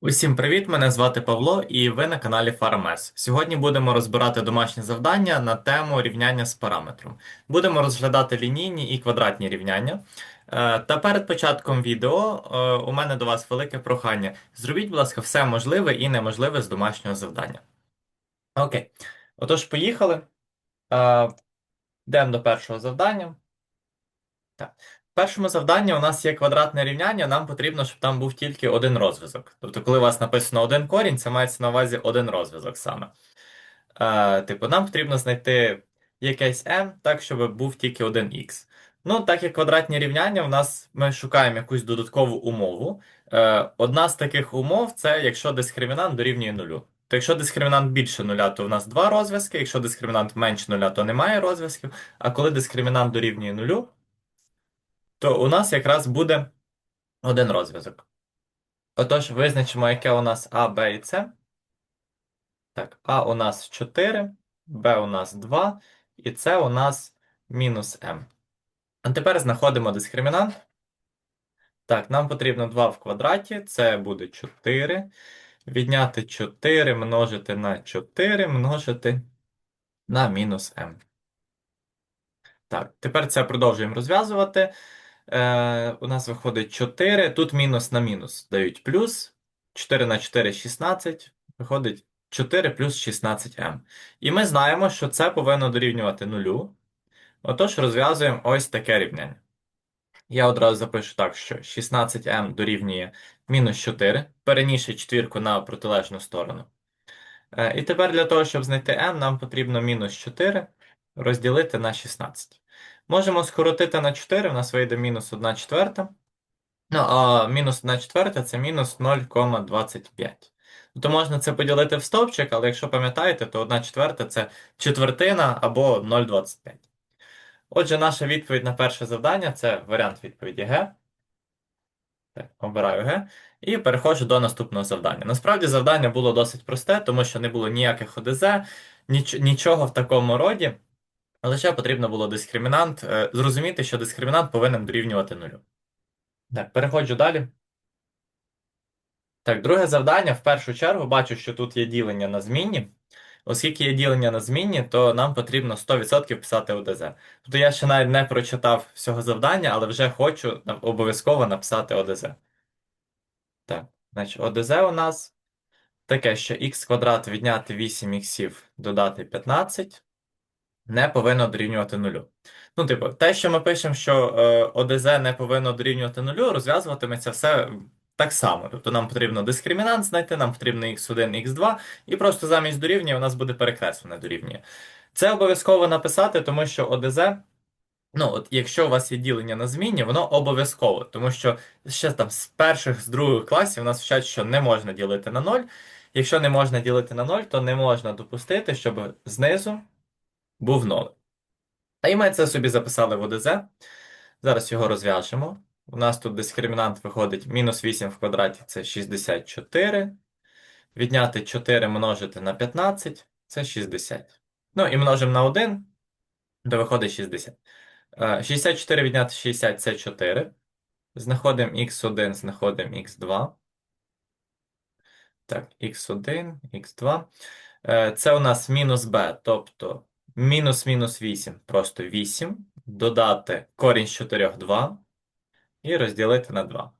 Усім привіт! Мене звати Павло, і ви на каналі FarmS. Сьогодні будемо розбирати домашні завдання на тему рівняння з параметром. Будемо розглядати лінійні і квадратні рівняння. Е, Та перед початком відео е, у мене до вас велике прохання. Зробіть, будь ласка, все можливе і неможливе з домашнього завдання. Окей. Отож, поїхали. Е, Йдемо до першого завдання. Так. В першому завданні у нас є квадратне рівняння, нам потрібно, щоб там був тільки один розв'язок. Тобто, коли у вас написано один корінь, це мається на увазі один розв'язок саме. Е, типу, нам потрібно знайти якесь m, так, щоб був тільки один x. Ну, так як квадратні рівняння, у нас ми шукаємо якусь додаткову умову. Е, одна з таких умов це якщо дискримінант дорівнює нулю. То якщо дискримінант більше нуля, то у нас два розв'язки, якщо дискримінант менше нуля, то немає розв'язків. А коли дискримінант дорівнює нулю, то у нас якраз буде один розв'язок. Отож, визначимо, яке у нас А, Б і С. Так, А у нас 4, Б у нас 2, і С у нас мінус М. А тепер знаходимо дискримінант. Так, нам потрібно 2 в квадраті, це буде 4. Відняти 4 множити на 4 множити на мінус m. Так, тепер це продовжуємо розв'язувати. Е, У нас виходить 4. Тут мінус на мінус дають плюс. 4 на 4 16. Виходить 4 плюс 16m. І ми знаємо, що це повинно дорівнювати нулю. Отож, розв'язуємо ось таке рівняння. Я одразу запишу так, що 16m дорівнює мінус 4. Переніше четвірку на протилежну сторону. Е, І тепер для того, щоб знайти m, нам потрібно мінус 4 розділити на 16. Можемо скоротити на 4, у нас вийде мінус 1 четверта. Ну, а мінус 1 четверта це мінус 0,25. Тобто можна це поділити в стовпчик, але якщо пам'ятаєте, то 1 четверта це четвертина або 0,25. Отже, наша відповідь на перше завдання це варіант відповіді Г. Так, обираю Г. І переходжу до наступного завдання. Насправді завдання було досить просте, тому що не було ніяких ОДЗ, ніч, нічого в такому роді. Лише потрібно було дискримінант, е, зрозуміти, що дискримінант повинен дорівнювати нулю. Так, переходжу далі. Так, друге завдання. В першу чергу бачу, що тут є ділення на змінні. Оскільки є ділення на змінні, то нам потрібно 100% писати ОДЗ. Тобто я ще навіть не прочитав всього завдання, але вже хочу обов'язково написати ОДЗ. Так, значить, ОДЗ у нас таке, що х квадрат відняти 8 іксів додати 15 не повинно дорівнювати нулю. Ну, типу, те, що ми пишемо, що е, ОДЗ не повинно дорівнювати нулю, розв'язуватиметься все так само. Тобто нам потрібно дискримінант знайти, нам потрібно x1, x2, і просто замість дорівнює у нас буде перекреслене дорівнює. Це обов'язково написати, тому що ОДЗ, ну, от якщо у вас є ділення на змінні, воно обов'язково, тому що ще там з перших, з других класів у нас вчать, що не можна ділити на 0. Якщо не можна ділити на 0, то не можна допустити, щоб знизу був 0. А і ми це собі записали в ОДЗ. Зараз його розв'яжемо. У нас тут дискримінант виходить мінус 8 в квадраті це 64. Відняти 4 множити на 15 це 60. Ну і множимо на 1, то виходить 60. Е, 64 відняти 60 це 4. Знаходимо х1, знаходимо х2. Так, х1, х2. Е, Це у нас мінус b, тобто мінус мінус 8, просто 8. Додати корінь з 4 2 і розділити на 2.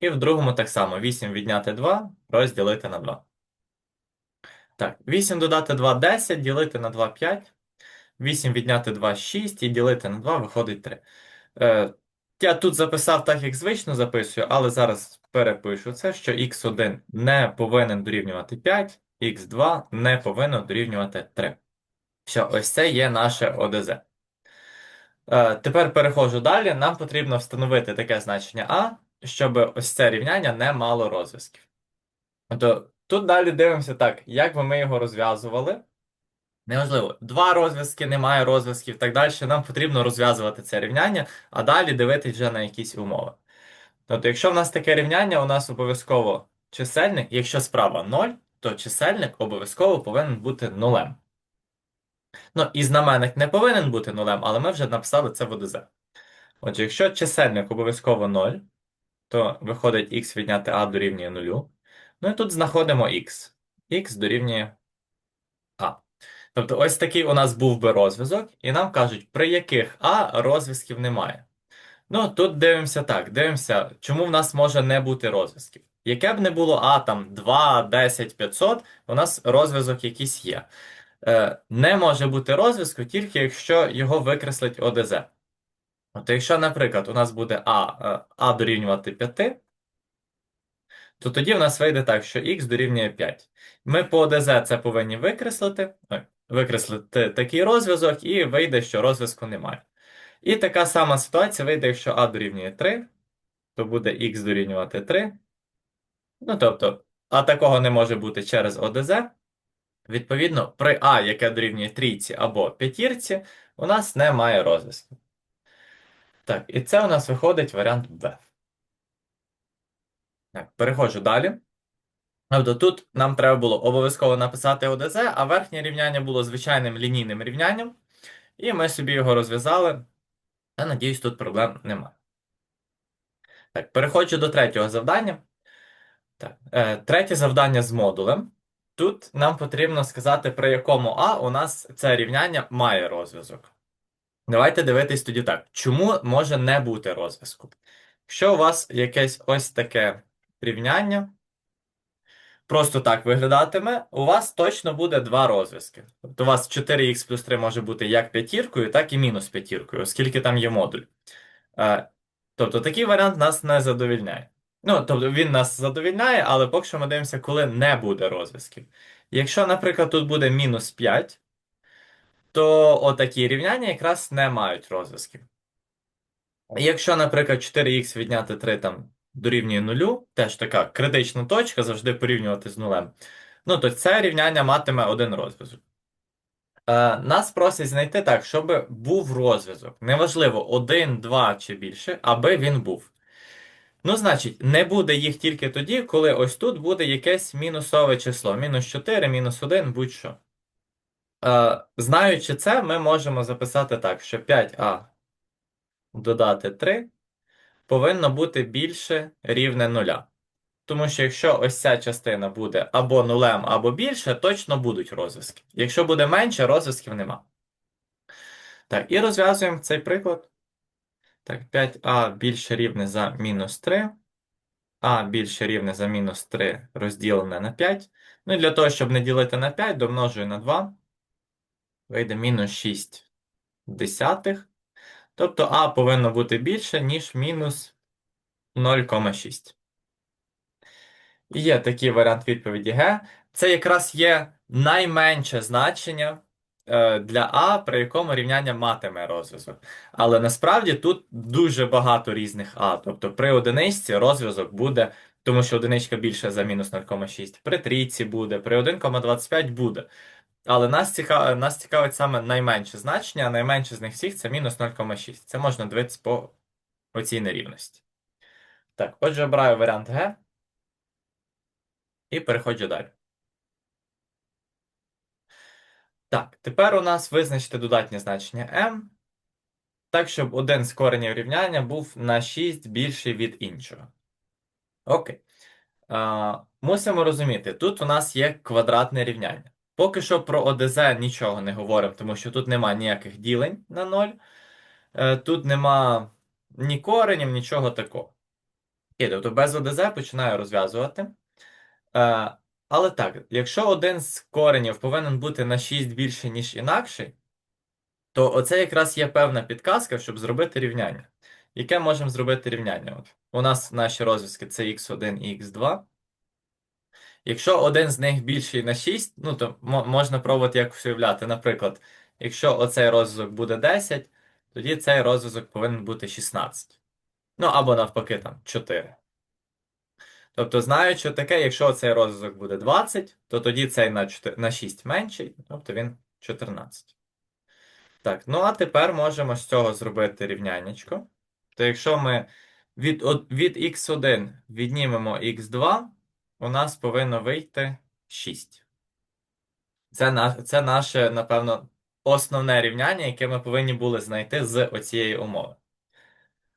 І в другому так само 8 відняти 2, розділити на 2. Так, 8 додати 2 10, ділити на 2 5. 8 відняти 2 6 і ділити на 2 виходить 3. Е, я тут записав так, як звично записую, але зараз перепишу це, що х1 не повинен дорівнювати 5, х2 не повинен дорівнювати 3. Все, ось це є наше ОДЗ. Е, тепер переходжу далі. Нам потрібно встановити таке значення А, щоб ось це рівняння не мало розв'язків. Тобто тут далі дивимося так, як би ми його розв'язували. Неважливо, два розв'язки, немає розв'язків і так далі. Нам потрібно розв'язувати це рівняння, а далі дивитися вже на якісь умови. Тобто, якщо в нас таке рівняння, у нас обов'язково чисельник, якщо справа 0, то чисельник обов'язково повинен бути нулем. Ну, і знаменник не повинен бути нулем, але ми вже написали це в ОДЗ. Отже, якщо чисельник обов'язково 0, то виходить х відняти а дорівнює 0. Ну і тут знаходимо х. х дорівнює а. Тобто ось такий у нас був би розв'язок, і нам кажуть, при яких А розв'язків немає. Ну, тут дивимося так, дивимося, чому в нас може не бути розв'язків. Яке б не було А там 2, 10, 500, у нас розв'язок якийсь є. Е, Не може бути розв'язку тільки якщо його викреслить ОДЗ. От якщо, наприклад, у нас буде А, е, А дорівнювати 5, то тоді в нас вийде так, що х дорівнює 5. Ми по ОДЗ це повинні викреслити, викреслити такий розв'язок, і вийде, що розв'язку немає. І така сама ситуація вийде, якщо А дорівнює 3, то буде х дорівнювати 3. Ну, тобто, а такого не може бути через ОДЗ. Відповідно, при А, яке дорівнює трійці або п'ятірці, у нас немає розв'язку. Так, і це у нас виходить варіант Б. Так, переходжу далі. Тобто тут нам треба було обов'язково написати ОДЗ, а верхнє рівняння було звичайним лінійним рівнянням. І ми собі його розв'язали. Я надіюсь, тут проблем немає. Так, переходжу до третього завдання. Так, е, Третє завдання з модулем. Тут нам потрібно сказати, при якому А у нас це рівняння має розв'язок. Давайте дивитись тоді так. Чому може не бути розв'язку? Якщо у вас якесь ось таке рівняння, просто так виглядатиме, у вас точно буде два розв'язки. Тобто у вас 4х плюс 3 може бути як п'ятіркою, так і мінус п'ятіркою, оскільки там є модуль. Е, Тобто такий варіант нас не задовільняє. Ну, тобто він нас задовільняє, але поки що ми дивимося, коли не буде розв'язків. Якщо, наприклад, тут буде мінус 5, то отакі рівняння якраз не мають розв'язків. Якщо, наприклад, 4х відняти 3 там дорівнює 0, теж така критична точка, завжди порівнювати з нулем, ну то це рівняння матиме один розв'язок. Е, Нас просять знайти так, щоб був розв'язок. Неважливо, один, два чи більше, аби він був. Ну, значить, не буде їх тільки тоді, коли ось тут буде якесь мінусове число. Мінус 4, мінус 1, будь-що. Е, Знаючи це, ми можемо записати так, що 5а додати 3 повинно бути більше рівне 0. Тому що якщо ось ця частина буде або нулем, або більше, точно будуть розв'язки. Якщо буде менше, розв'язків нема. Так, і розв'язуємо цей приклад. Так, 5а більше рівне за мінус 3. А більше рівне за мінус 3 розділене на 5. Ну і для того, щоб не ділити на 5, домножую на 2. Вийде мінус 6 десятих. Тобто А повинно бути більше, ніж мінус 0,6. І є такий варіант відповіді Г. Це якраз є найменше значення е, для А, при якому рівняння матиме розв'язок. Але насправді тут дуже багато різних А. Тобто при одиничці розв'язок буде, тому що одиничка більше за мінус 0,6. При трійці буде, при 1,25 буде. Але нас цікавить, нас цікавить саме найменше значення, а найменше з них всіх це мінус 0,6. Це можна дивитися по оцій нерівності. Так, отже, обираю варіант Г. І переходжу далі. Так, тепер у нас визначити додатнє значення m, так, щоб один з коренів рівняння був на 6 більший від іншого. Окей. А, Мусимо розуміти, тут у нас є квадратне рівняння. Поки що про ОДЗ нічого не говоримо, тому що тут нема ніяких ділень на 0. Е, тут нема ні коренів, нічого такого. Окей, тобто без ОДЗ починаю розв'язувати. Е, але так, якщо один з коренів повинен бути на 6 більше, ніж інакший, то оце якраз є певна підказка, щоб зробити рівняння. Яке можемо зробити рівняння? От, У нас наші розв'язки це x1 і x2. Якщо один з них більший на 6, ну то можна пробувати якось уявляти. Наприклад, якщо оцей розв'язок буде 10, тоді цей розв'язок повинен бути 16. Ну або навпаки, там 4. Тобто, знаючи таке, якщо цей розв'язок буде 20, то тоді цей на 4, на 6 менший, тобто він 14. Так, ну а тепер можемо з цього зробити рівняннячко. То якщо ми від від x1 віднімемо x2, у нас повинно вийти 6. Це, на, це наше, напевно, основне рівняння, яке ми повинні були знайти з оцієї умови.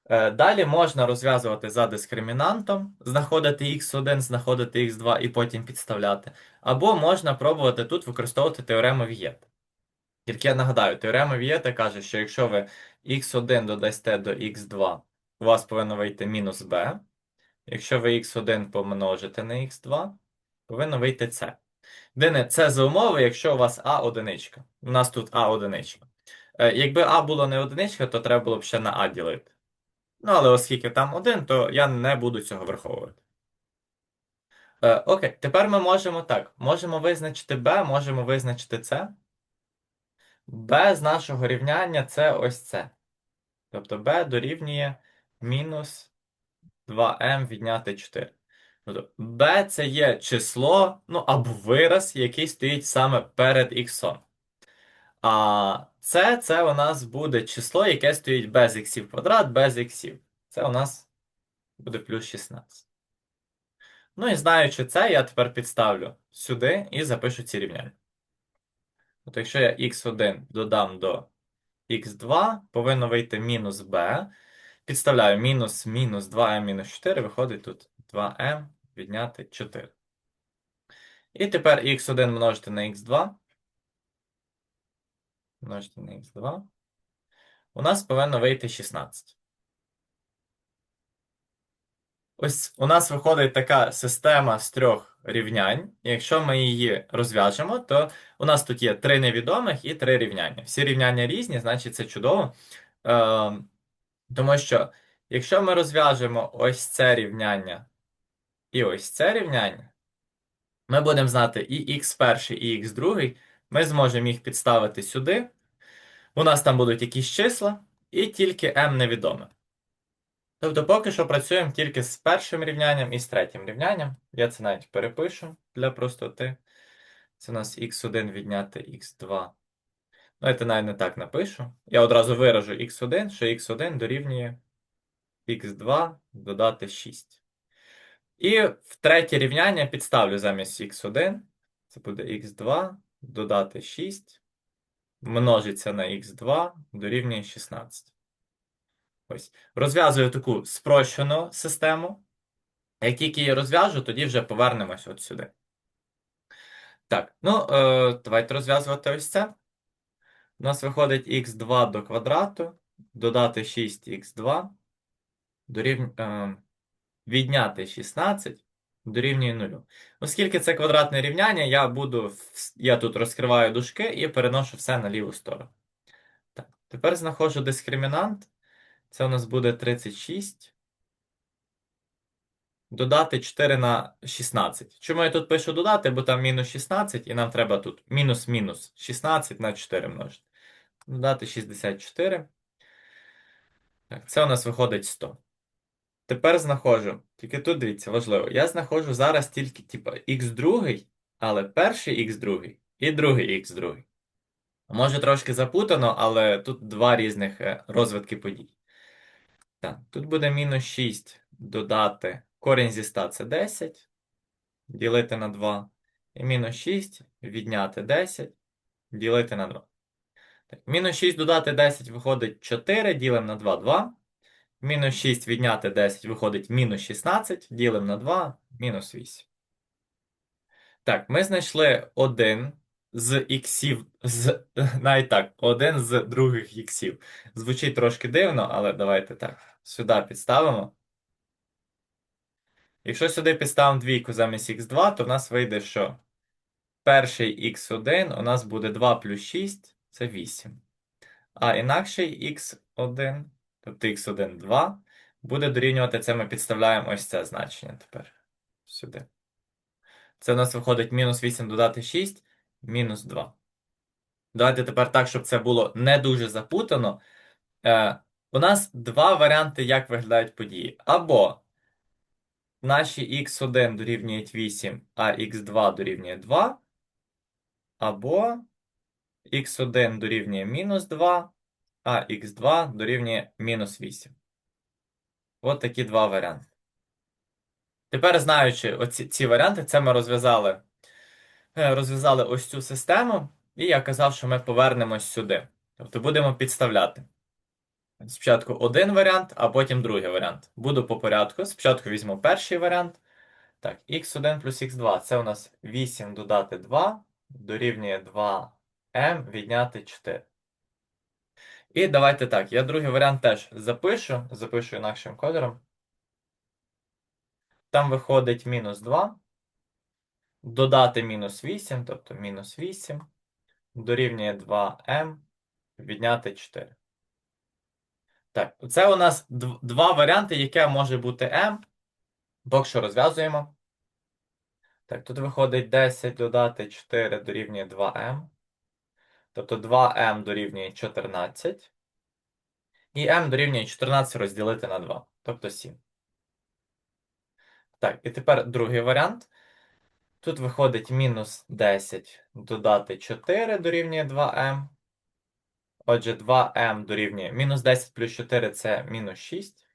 Е, Далі можна розв'язувати за дискримінантом, знаходити x1, знаходити x2 і потім підставляти. Або можна пробувати тут використовувати теорему Вієта. Тільки я нагадаю, теорема Вієта каже, що якщо ви x1 додасте до x2, у вас повинно вийти мінус b. Якщо ви x1 помножите на x2, повинно вийти c. Єдине, це за умови, якщо у вас А одиничка. У нас тут А одиничка. Е, Якби А було не одиничка, то треба було б ще на А ділити. Ну, але оскільки там один, то я не буду цього враховувати. Е, окей, тепер ми можемо так. Можемо визначити b, можемо визначити c. b з нашого рівняння це ось це. Тобто b дорівнює мінус 2m відняти 4. Тобто b це є число, ну або вираз, який стоїть саме перед х. А це, це у нас буде число, яке стоїть без х квадрат, без х. Це у нас буде плюс 16. Ну і знаючи це, я тепер підставлю сюди і запишу ці рівняння. Тобто, якщо я x1 додам до x2, повинно вийти мінус b. Підставляю мінус мінус 2m мінус 4, виходить тут 2m відняти 4. І тепер x1 множити на x2. Множити на x2. У нас повинно вийти 16. Ось у нас виходить така система з трьох рівнянь. Якщо ми її розв'яжемо, то у нас тут є три невідомих і три рівняння. Всі рівняння різні, значить це чудово. Е, тому що, якщо ми розв'яжемо ось це рівняння і ось це рівняння, ми будемо знати і х перший, і х другий. Ми зможемо їх підставити сюди. У нас там будуть якісь числа, і тільки m невідоме. Тобто поки що працюємо тільки з першим рівнянням і з третім рівнянням. Я це навіть перепишу для простоти. Це у нас x1 відняти x2. Ну, я це навіть не так напишу. Я одразу виражу x1, що x1 дорівнює x2 додати 6. І в третє рівняння підставлю замість x1. Це буде x2 додати 6. Множиться на x2 дорівнює 16. Ось. Розв'язую таку спрощену систему. Як тільки її розв'яжу, тоді вже повернемось от сюди. Так, ну, е, давайте розв'язувати ось це. У нас виходить х2 до квадрату, додати 6х2, дорівнює, е, відняти 16 дорівнює 0. Оскільки це квадратне рівняння, я буду, я тут розкриваю дужки і переношу все на ліву сторону. Так, Тепер знаходжу дискримінант. Це у нас буде 36. Додати 4 на 16. Чому я тут пишу додати? Бо там мінус 16, і нам треба тут мінус-мінус 16 на 4 множити. Додати 64. Так, Це у нас виходить 100. Тепер знаходжу. Тільки тут дивіться, важливо. Я знаходжу зараз тільки типу, х2, але перший х2 і другий х2. Може трошки запутано, але тут два різних е, розвитки подій. Так, Тут буде мінус 6 додати корінь зі 100 це 10, ділити на 2. І мінус 6 відняти 10, ділити на 2. Так, Мінус 6 додати 10 виходить 4, ділимо на 2 2. Мінус 6 відняти 10 виходить мінус 16, ділимо на 2, мінус 8. Так, ми знайшли один з іксів, з, навіть так, один з других іксів. Звучить трошки дивно, але давайте так. Сюди підставимо. Якщо сюди підставимо двійку замість х2, то в нас вийде, що перший х1 у нас буде 2 плюс 6 це 8. А інакший х1, тобто х1 2, буде дорівнювати це, ми підставляємо ось це значення тепер сюди. Це у нас виходить мінус 8 додати 6, мінус 2. Давайте тепер так, щоб це було не дуже запутано. Е, У нас два варіанти, як виглядають події. Або наші х1 дорівнюють 8, а х2 дорівнює 2. Або х1 дорівнює мінус 2, а х2 дорівнює мінус 8. От такі два варіанти. Тепер, знаючи оці ці варіанти, це ми розв'язали е, розв'язали ось цю систему, і я казав, що ми повернемось сюди. Тобто будемо підставляти. Спочатку один варіант, а потім другий варіант. Буду по порядку. Спочатку візьму перший варіант. Так, х1 плюс х2 це у нас 8 додати 2 дорівнює 2m відняти 4. І давайте так, я другий варіант теж запишу, запишу інакшим кольором. Там виходить мінус 2. Додати мінус 8, тобто мінус 8, дорівнює 2m відняти 4. Так, це у нас два варіанти, яке може бути m. Поки що розв'язуємо. Так, тут виходить 10 додати 4 дорівнює 2m. Тобто 2m дорівнює 14. І m дорівнює 14 розділити на 2, тобто 7. Так, і тепер другий варіант. Тут виходить мінус 10 додати 4 дорівнює 2m. Отже, 2m дорівнює мінус 10 плюс 4 це мінус 6.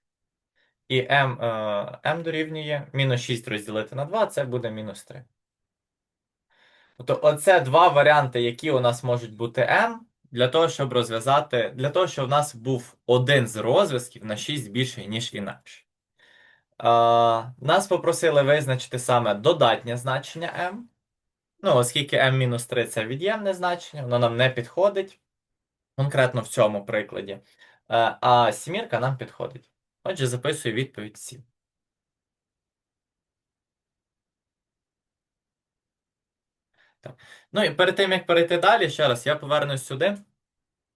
І m, е, m дорівнює мінус 6 розділити на 2, це буде мінус 3. Тобто, оце два варіанти, які у нас можуть бути m, для того, щоб розв'язати, для того, щоб в нас був один з розв'язків на 6 більший, ніж інакше. Е, нас попросили визначити саме додатнє значення m. Ну, оскільки m-3 це від'ємне значення, воно нам не підходить. Конкретно в цьому прикладі. Е, А сімірка нам підходить. Отже, записую відповідь 7. Так. Ну і перед тим, як перейти далі, ще раз, я повернусь сюди.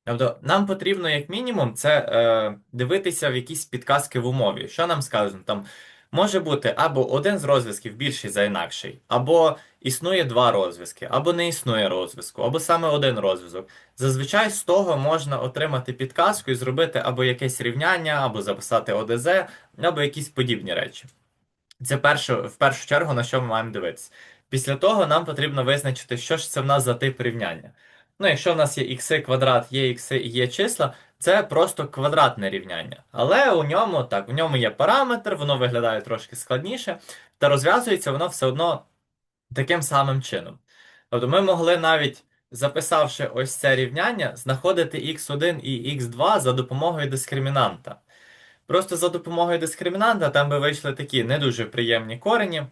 Тобто, нам потрібно, як мінімум, це е, дивитися в якісь підказки в умові. Що нам сказано? Там може бути або один з розв'язків більший за інакший, або існує два розв'язки, або не існує розв'язку, або саме один розв'язок. Зазвичай з того можна отримати підказку і зробити або якесь рівняння, або записати ОДЗ, або якісь подібні речі. Це перше, в першу чергу, на що ми маємо дивитися. Після того нам потрібно визначити, що ж це в нас за тип рівняння. Ну, якщо в нас є х квадрат, є х і є числа, це просто квадратне рівняння. Але у ньому так, в ньому є параметр, воно виглядає трошки складніше, та розв'язується воно все одно таким самим чином. Тобто ми могли навіть, записавши ось це рівняння, знаходити x1 і x2 за допомогою дискримінанта. Просто за допомогою дискримінанта там би вийшли такі не дуже приємні корені,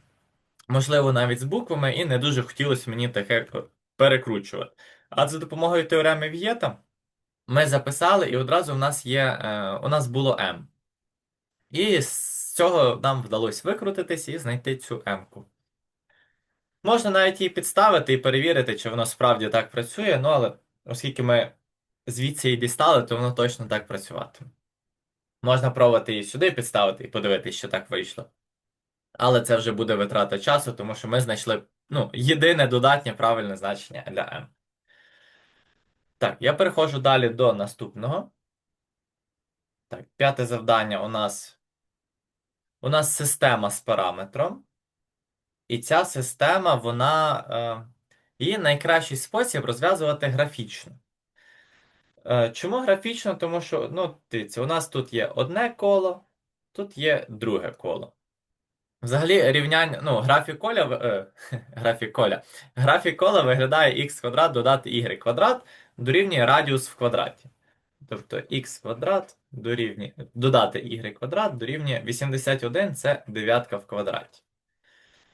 можливо, навіть з буквами, і не дуже хотілося мені таке перекручувати. А за допомогою теореми Вієта ми записали, і одразу в нас є, е, у нас було m. І з цього нам вдалося викрутитись і знайти цю m-ку. Можна навіть її підставити і перевірити, чи воно справді так працює, ну але оскільки ми звідси її дістали, то воно точно так працюватиме. Можна пробувати її сюди підставити і подивитися, що так вийшло. Але це вже буде витрата часу, тому що ми знайшли ну, єдине додатнє правильне значення для m. Так, я переходжу далі до наступного. Так, п'яте завдання у нас. У нас система з параметром. І ця система, вона. Е, її найкращий спосіб розв'язувати графічно. Е, чому графічно? Тому що, ну, дивіться, у нас тут є одне коло, тут є друге коло. Взагалі, рівняння, ну, графік коля, е, графік коля. Графік кола виглядає х квадрат додати y квадрат дорівнює радіус в квадраті. Тобто х квадрат дорівнює, додати y квадрат дорівнює 81 це дев'ятка в квадраті.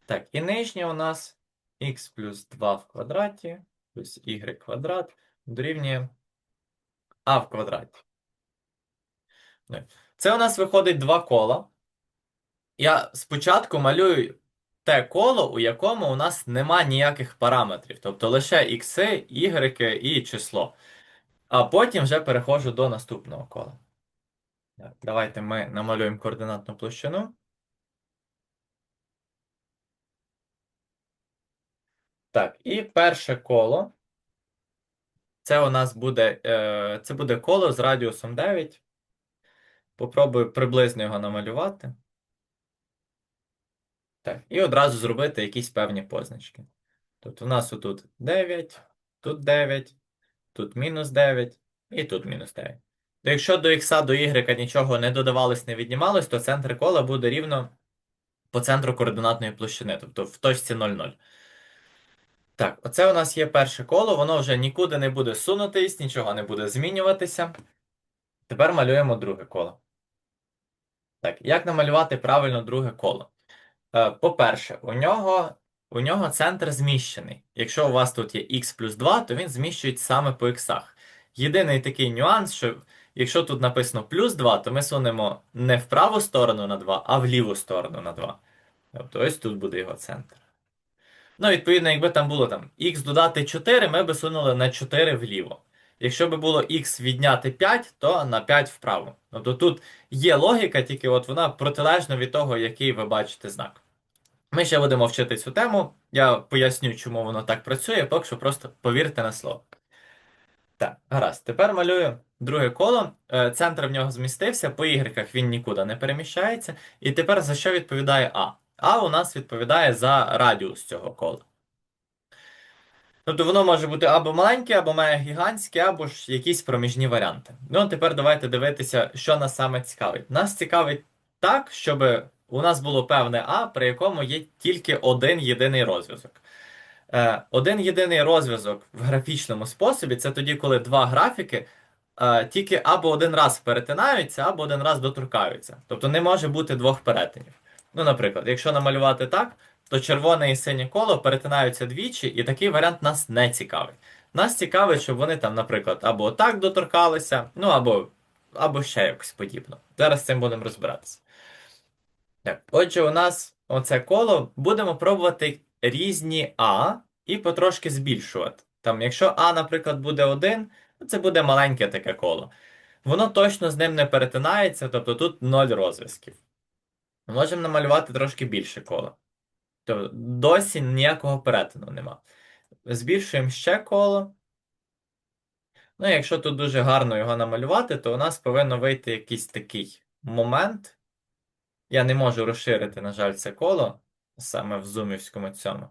Так, і нижнє у нас х плюс 2 в квадраті плюс y квадрат дорівнює а в квадраті. Це у нас виходить два кола. Я спочатку малюю те коло, у якому у нас нема ніяких параметрів, тобто лише ікси, ігреки і число. А потім вже переходжу до наступного кола. Давайте ми намалюємо координатну площину. Так, і перше коло. Це у нас буде е, це буде коло з радіусом 9. Попробую приблизно його намалювати. Так, і одразу зробити якісь певні позначки. Тобто у нас отут 9, тут 9, тут мінус 9 і тут мінус 9. То якщо до х до y нічого не додавалось, не віднімалось, то центр кола буде рівно по центру координатної площини, тобто в точці 0,0. Так, оце у нас є перше коло, воно вже нікуди не буде сунутись, нічого не буде змінюватися. Тепер малюємо друге коло. Так, як намалювати правильно друге коло? Е, По-перше, у нього, у нього центр зміщений. Якщо у вас тут є х плюс 2, то він зміщується саме по х. Єдиний такий нюанс, що якщо тут написано плюс 2, то ми сунемо не в праву сторону на 2, а в ліву сторону на 2. Тобто ось тут буде його центр. Ну, відповідно, якби там було там х додати 4, ми би сунули на 4 вліво. Якщо би було х відняти 5, то на 5 вправо. Тобто тут є логіка, тільки от вона протилежна від того, який ви бачите знак. Ми ще будемо вчити цю тему. Я поясню, чому воно так працює, поки що просто повірте на слово. Так, гаразд. Тепер малюю друге коло. Е, Центр в нього змістився, по ігреках він нікуди не переміщається. І тепер за що відповідає А? А у нас відповідає за радіус цього кола. Тобто воно може бути або маленьке, або має гігантське, або ж якісь проміжні варіанти. Ну, а тепер давайте дивитися, що нас саме цікавить. Нас цікавить так, щоб у нас було певне А, при якому є тільки один єдиний розв'язок. Е, Один єдиний розв'язок в графічному способі це тоді, коли два графіки е, тільки або один раз перетинаються, або один раз доторкаються. Тобто не може бути двох перетинів. Ну, наприклад, якщо намалювати так, то червоне і синє коло перетинаються двічі, і такий варіант нас не цікавить. Нас цікавить, щоб вони там, наприклад, або так доторкалися, ну або, або ще якось подібно. Зараз з цим будемо розбиратися. Так, отже, у нас оце коло будемо пробувати різні А і потрошки збільшувати. Там, якщо А, наприклад, буде 1, то це буде маленьке таке коло. Воно точно з ним не перетинається, тобто тут 0 розв'язків. Можемо намалювати трошки більше коло. Тобто досі ніякого перетину нема. Збільшуємо ще коло. Ну, якщо тут дуже гарно його намалювати, то у нас повинно вийти якийсь такий момент. Я не можу розширити, на жаль, це коло саме в зумівському цьому.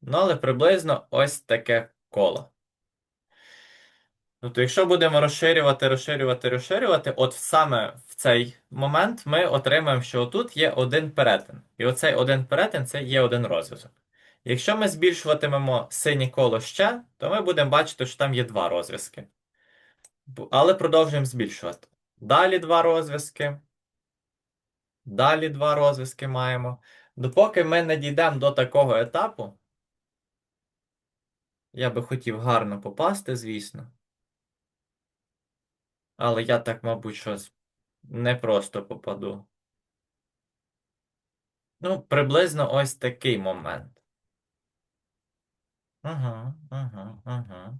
Ну, але приблизно ось таке коло. Тобто, якщо будемо розширювати, розширювати, розширювати, от саме в цей момент ми отримаємо, що отут є один перетин. І оцей один перетин це є один розв'язок. Якщо ми збільшуватимемо синє коло ще, то ми будемо бачити, що там є два розв'язки. Але продовжуємо збільшувати. Далі два розв'язки. Далі два розв'язки маємо. Допоки ми не дійдемо до такого етапу, я би хотів гарно попасти, звісно. Але я так, мабуть, щось не просто попаду. Ну, приблизно ось такий момент. Угу, угу, угу.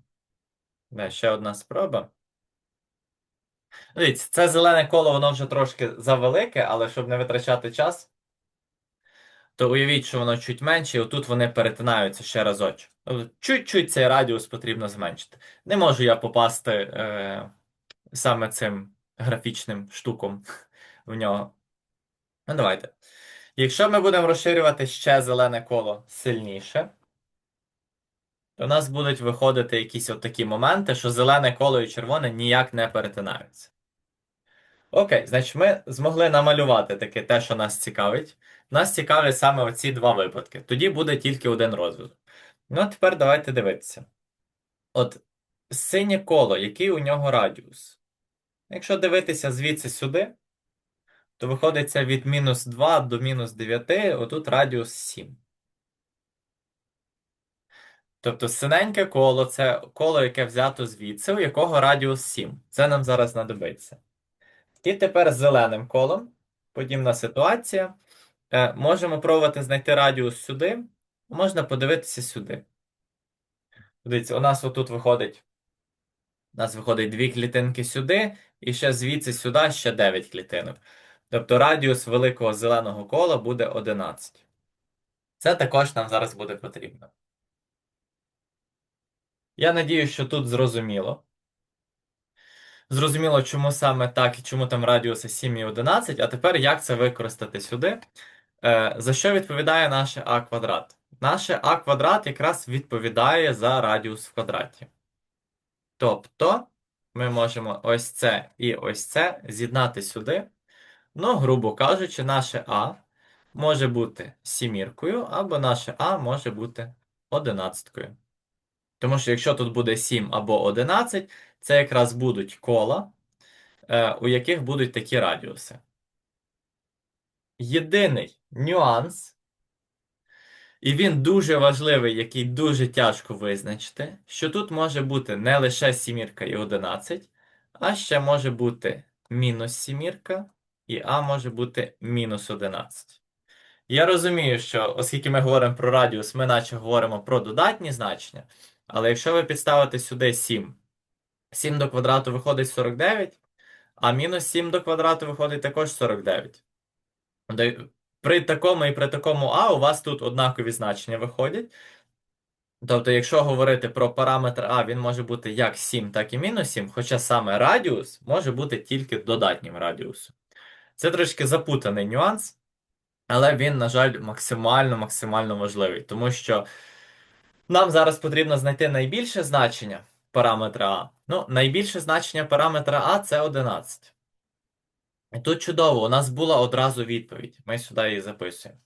Да, ще одна спроба. Дивіться, це зелене коло, воно вже трошки завелике, але щоб не витрачати час, то уявіть, що воно чуть менше, і отут вони перетинаються ще разочок. Тобто Чуть-чуть цей радіус потрібно зменшити. Не можу я попасти е, саме цим графічним штуком в нього. Ну, давайте. Якщо ми будемо розширювати ще зелене коло сильніше, то у нас будуть виходити якісь от такі моменти, що зелене коло і червоне ніяк не перетинаються. Окей, значить, ми змогли намалювати таке те, що нас цікавить. Нас цікавлять саме оці два випадки. Тоді буде тільки один розв'язок. Ну, а тепер давайте дивитися. От синє коло, який у нього радіус? Якщо дивитися звідси сюди, то виходить це від мінус 2 до мінус 9, отут радіус 7. Тобто синеньке коло це коло, яке взято звідси, у якого радіус 7. Це нам зараз знадобиться. І тепер з зеленим колом, подібна ситуація. Е, можемо пробувати знайти радіус сюди, можна подивитися сюди. Дивіться, у нас отут виходить. У нас виходить дві клітинки сюди, і ще звідси сюди ще 9 клітинок. Тобто радіус великого зеленого кола буде 11. Це також нам зараз буде потрібно. Я надію, що тут зрозуміло. Зрозуміло, чому саме так і чому там радіуси 7 і 11, а тепер як це використати сюди? Е, За що відповідає наше а квадрат? Наше а квадрат якраз відповідає за радіус в квадраті. Тобто ми можемо ось це і ось це з'єднати сюди. Ну, грубо кажучи, наше А може бути сіміркою, або наше А може бути одинадцяткою. Тому що якщо тут буде 7 або 11, це якраз будуть кола, е, у яких будуть такі радіуси. Єдиний нюанс, і він дуже важливий, який дуже тяжко визначити, що тут може бути не лише сімірка і 11, а ще може бути мінус сімірка, і А може бути мінус 11. Я розумію, що оскільки ми говоримо про радіус, ми наче говоримо про додатні значення, але якщо ви підставите сюди 7, 7 до квадрату виходить 49, а мінус 7 до квадрату виходить також 49. При такому і при такому А у вас тут однакові значення виходять. Тобто, якщо говорити про параметр А, він може бути як 7, так і мінус 7, хоча саме радіус може бути тільки додатнім радіусом. Це трошки запутаний нюанс, але він, на жаль, максимально-максимально важливий, тому що нам зараз потрібно знайти найбільше значення параметра А. Ну, найбільше значення параметра А це 11. Тут чудово, у нас була одразу відповідь. Ми сюди її записуємо.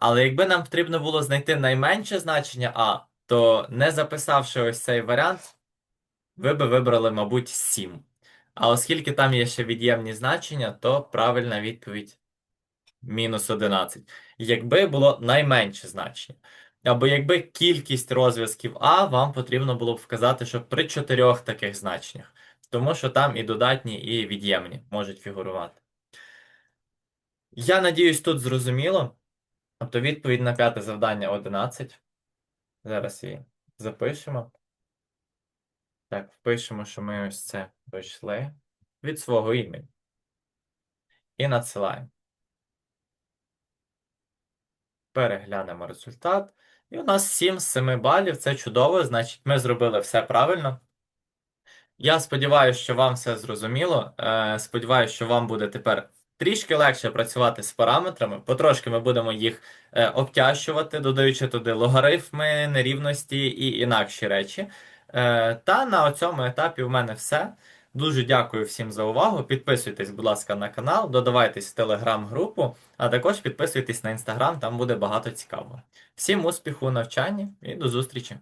Але якби нам потрібно було знайти найменше значення А, то не записавши ось цей варіант, ви би вибрали, мабуть, 7. А оскільки там є ще від'ємні значення, то правильна відповідь мінус 11. Якби було найменше значення. Або якби кількість розв'язків А вам потрібно було б вказати, що при чотирьох таких значеннях. Тому що там і додатні, і від'ємні можуть фігурувати. Я надіюсь, тут зрозуміло. Тобто відповідь на п'яте завдання 11. Зараз її запишемо. Так, впишемо, що ми ось це пройшли від свого імені. І надсилаємо. Переглянемо результат. І у нас 7 з 7 балів. Це чудово, значить, ми зробили все правильно. Я сподіваюся, що вам все зрозуміло. Е, Сподіваюся, що вам буде тепер трішки легше працювати з параметрами. Потрошки ми будемо їх е, обтяжчувати, додаючи туди логарифми, нерівності і інакші речі. Е, Та на цьому етапі в мене все. Дуже дякую всім за увагу. Підписуйтесь, будь ласка, на канал, додавайтесь в телеграм-групу, а також підписуйтесь на інстаграм, там буде багато цікавого. Всім успіху у навчанні і до зустрічі!